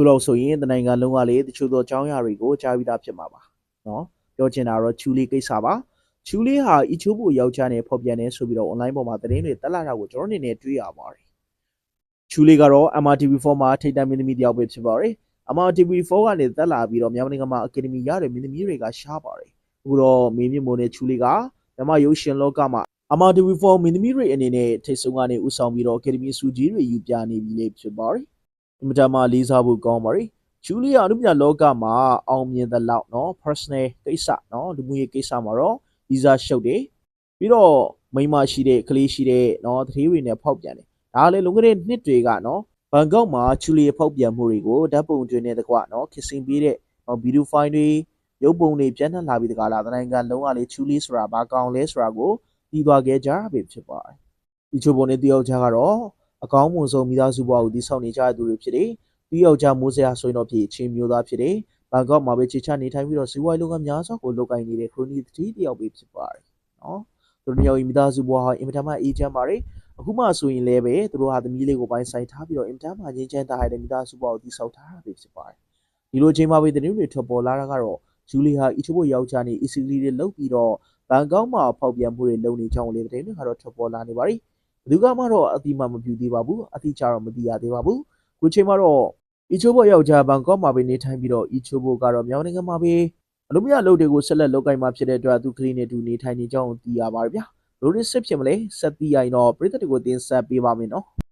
ခုလောက်ဆိုရင်တနိုင်ငံလုံးကလေတချို့သောအကြောင်းအရာတွေကိုကြားပြီးသားဖြစ်မှာပါနော်ပြောချင်တာတော့ချူလေးကိစ္စပါချူလေးဟာအီချိုးဖို့ယောက်ျားနဲ့ဖော်ပြနေဆိုပြီးတော့ online ပေါ်မှာသတင်းတွေတက်လာတာကိုကျွန်တော်အနေနဲ့တွေ့ရပါတယ်ချူလေးကတော့ MRTV4 မှာထိတ်တန့်မင်းသမီးတယောက်ပဲဖြစ်ပါတယ် MRTV4 ကနေတက်လာပြီးတော့မြန်မာနိုင်ငံမှာအကယ်ဒမီရတဲ့မင်းသမီးတွေကရှားပါတယ်အခုတော့မင်းမြင့်မိုးနဲ့ချူလေးကမြန်မာရုပ်ရှင်လောကမှာ MRTV4 မင်းသမီးတွေအနေနဲ့ထိတ်ဆုံးကနေဥဆောင်ပြီးတော့အကယ်ဒမီစုကြီးတွေယူပြနေပြီလေဖြစ်ပါတယ် အင်မတန်မှလေးစားဖို့ကောင်းပါတယ်ချူလေးကအမှုပြလောကမှာအောင်မြင်တဲ့လောက်เนาะ personal ကိစ္စเนาะလူမှုရေးကိစ္စမှာတော့ visa ရှုပ်တယ်ပြီးတော့မိန်းမရှိတဲ့ကလေးရှိတဲ့เนาะတတိတွေနဲ့ဖောက်ပြန်တယ်ဒါကလည်းလွန်ခဲ့တဲ့နှစ်တွေကเนาะဘန်ကောက်မှာချူလီရဲ့ဖောက်ပြန်မှုတွေကိုဓာတ်ပုံတွေနဲ့တကွเนาะခစ်စင်ပေးတဲ့ဗီဒီယိုဖိုင်တွေရုပ်ပုံတွေပြန်နှံ့လာပြီးတကားလာတနိုင်ငံလုံးကလေချူလီဆိုတာဘာကောင်းလဲဆိုတာကိုပြီးသွားခဲ့ကြပဲဖြစ်ပါတယ်ဒီချိုးပုံနဲ့တယောက်ကြားကတော့ အကောင်းမွန်ဆုံးမိသားစုဘဝကိုတည်ဆောက်နေကြတဲ့သူတွေဖြစ်တယ်ဒီယောက်ျားမိုးစရာဆိုရင်တော့ဖြစ်ချင်းမျိုးသားဖြစ်တယ်ဘန်ကောက်မှာပဲခြေချနေထိုင်ပြီးတော့ဇီဝိုင်းလုံးကများစွာကိုလုပ်ကိုင်နေတဲ့ခရိုနီတတိတယောက်ပဲဖြစ်ပါတယ်နော်သူတို့မျိုးမိသားစုဘဝဟာအင်မတန်မှအေးချမ်းပါတယ်အခုမှဆိုရင်လည်းပဲသူတို့ဟာသမီးလေးကိုပိုင်းဆိုင်ထားပြီးတော့အင်မတန်မှငြိမ်းချမ်းသာရတဲ့မိသားစုဘဝကိုတည်ဆောက်ထားတာပဲဖြစ်ပါတယ်ဒီလိုချိန်မှာပဲသတင်းတွေထွက်ပေါ်လာတာကတော့ဂျူလီဟာအီချိုဘိုယောက်ျားနေအီစီလီတွေလုတ်ပြီးတော့ဘန်ကောက်မှာဖောက်ပြန်မှုတွေလုပ်နေကြောင်းလည်းသတင်းတွေကတော့ထွက်ပေါ်လာနေပါတယ်ဘယ် သူကမှတော့အတိမမပြူသေးပါဘူးအတိကျတော့မသိရသေးပါဘူးခုချိန်မှာတော့အီချိုဘိုယောက်ျားဘန်ကောက်မှာပဲနေထိုင်ပြီးတော့အီချိုဘိုကတော့မြောင်းနိုင်ငံမှာပဲအလုံးမရလုပ်တွေကိုဆက်လက်လုပ်ကိုင်မှာဖြစ်တဲ့အတွက်သူကလေးနဲ့တူနေထိုင်နေကြောင်းသိရပါတယ်ဗျာ။လိုရစ်စစ်ဖြစ်မလဲဆက်သိရရင်တော့ပြည်သက်တွေကိုတင်ဆက်ပေးပါမယ်နော်။